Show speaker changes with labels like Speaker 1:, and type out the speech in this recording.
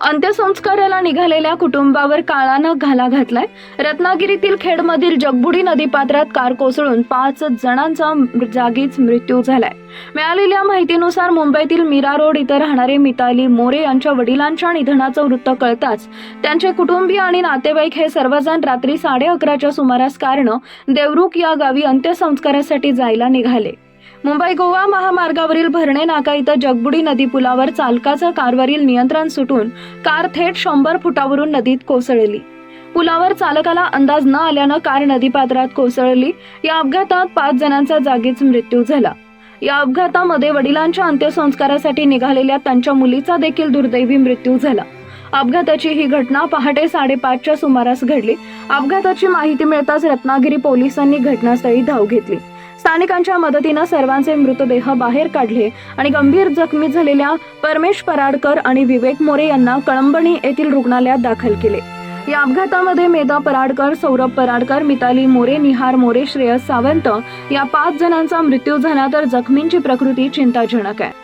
Speaker 1: अंत्यसंस्काराला निघालेल्या कुटुंबावर काळानं घाला घातलाय. रत्नागिरीतील खेडमधील जगबुडी नदीपात्रात कार कोसळून पाच जणांचा जागीच मृत्यू झालाय. मिळालेल्या माहितीनुसार मुंबईतील मीरा रोड इथं राहणारे मिताली मोरे यांच्या वडिलांच्या निधनाचं वृत्त कळताच त्यांचे कुटुंबीय आणि नातेवाईक हे सर्वजण रात्री साडे अकराच्या सुमारास कारनं देवरुख या गावी अंत्यसंस्कारासाठी जायला निघाले. मुंबई गोवा महामार्गावरील भरणे नाका इथं जगबुडी नदी पुलावर चालकाचं कारवरील नियंत्रण सुटून कार थेट शंभर फुटावरून नदीत कोसळली. पुलावर चालकाला अंदाज न आल्यानं कार नदीपात्रात कोसळली. या अपघातात पाच जणांचा जागीच मृत्यू झाला. या अपघातामध्ये वडिलांच्या अंत्यसंस्कारासाठी निघालेल्या त्यांच्या मुलीचा देखील दुर्दैवी मृत्यू झाला. अपघाताची ही घटना पहाटे साडेपाचच्या सुमारास घडली. अपघाताची माहिती मिळताच रत्नागिरी पोलिसांनी घटनास्थळी धाव घेतली. स्थानिकांच्या मदतीनं सर्वांचे मृतदेह बाहेर काढले आणि गंभीर जखमी झालेल्या परमेश पराडकर आणि विवेक मोरे यांना कळंबणी येथील रुग्णालयात दाखल केले. या अपघातामध्ये मेधा पराडकर सौरभ पराडकर मिताली मोरे निहार मोरे श्रेयस सावंत या पाच जणांचा मृत्यू झाला तर जखमींची प्रकृती चिंताजनक आहे.